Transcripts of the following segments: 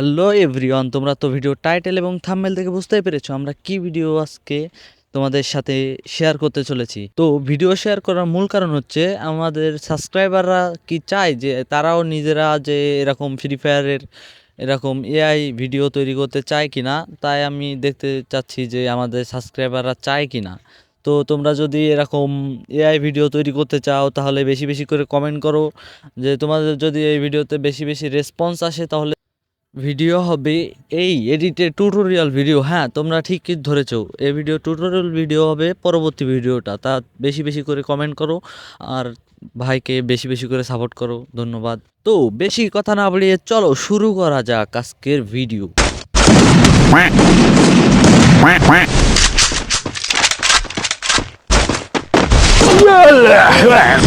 Hello everyone, তোমরা তো video title এবং থাম্বনেল থেকে বুঝতেই পেরেছ আমরা কি ভিডিও আজকে তোমাদের সাথে শেয়ার করতে চলেছি। তো ভিডিও শেয়ার করার মূল কারণ হচ্ছে আমাদের সাবস্ক্রাইবাররা কি চায় যে তারাও নিজেরা যে এরকম ফ্রি ফায়ারের এরকম এআই ভিডিও তৈরি করতে চায় কি না তাই আমি দেখতে চাচ্ছি যে আমাদের সাবস্ক্রাইবাররা চায় কি না তো তোমরা যদি এরকম এআই ভিডিও তৈরি করতে চাও তাহলে বেশি বেশি করে কমেন্ট করো, যে তোমাদের যদি এই ভিডিওতে বেশি বেশি রেসপন্স আসে তাহলে ভিডিও হবে এই এডিটেড টিউটোরিয়াল ভিডিও হ্যাঁ তোমরা ঠিকই ধরেছো এই ভিডিও টিউটোরিয়াল ভিডিও হবে পরবর্তী ভিডিওটা তা বেশি বেশি করে কমেন্ট করো আর ভাইকে বেশি বেশি করে সাপোর্ট করো। ধন্যবাদ। তো বেশি কথা না বাড়িয়ে চলো শুরু করা যাক আজকের ভিডিও quack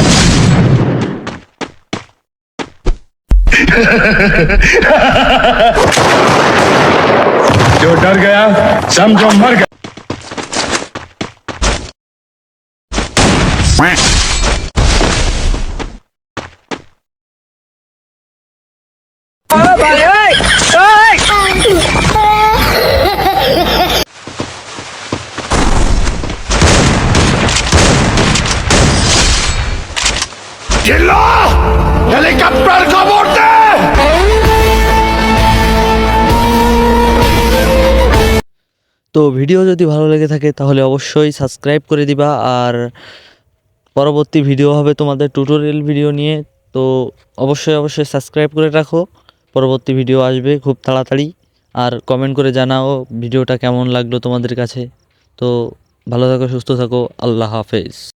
जो डर गया समझो मर गया। हेलीकॉप्टर को बोलते তো ভিডিও যদি ভালো লেগে থাকে তাহলে অবশ্যই সাবস্ক্রাইব করে দিবা আর পরবর্তী ভিডিও হবে তোমাদের টুটোরিয়াল ভিডিও নিয়ে। তো অবশ্যই অবশ্যই সাবস্ক্রাইব করে রাখো। পরবর্তী ভিডিও আসবে খুব তাড়াতাড়ি। আর কমেন্ট করে জানাও ভিডিওটা কেমন লাগল তোমাদের কাছে। তো ভালো থাকো, সুস্থ থাকো। আল্লাহ হাফেজ।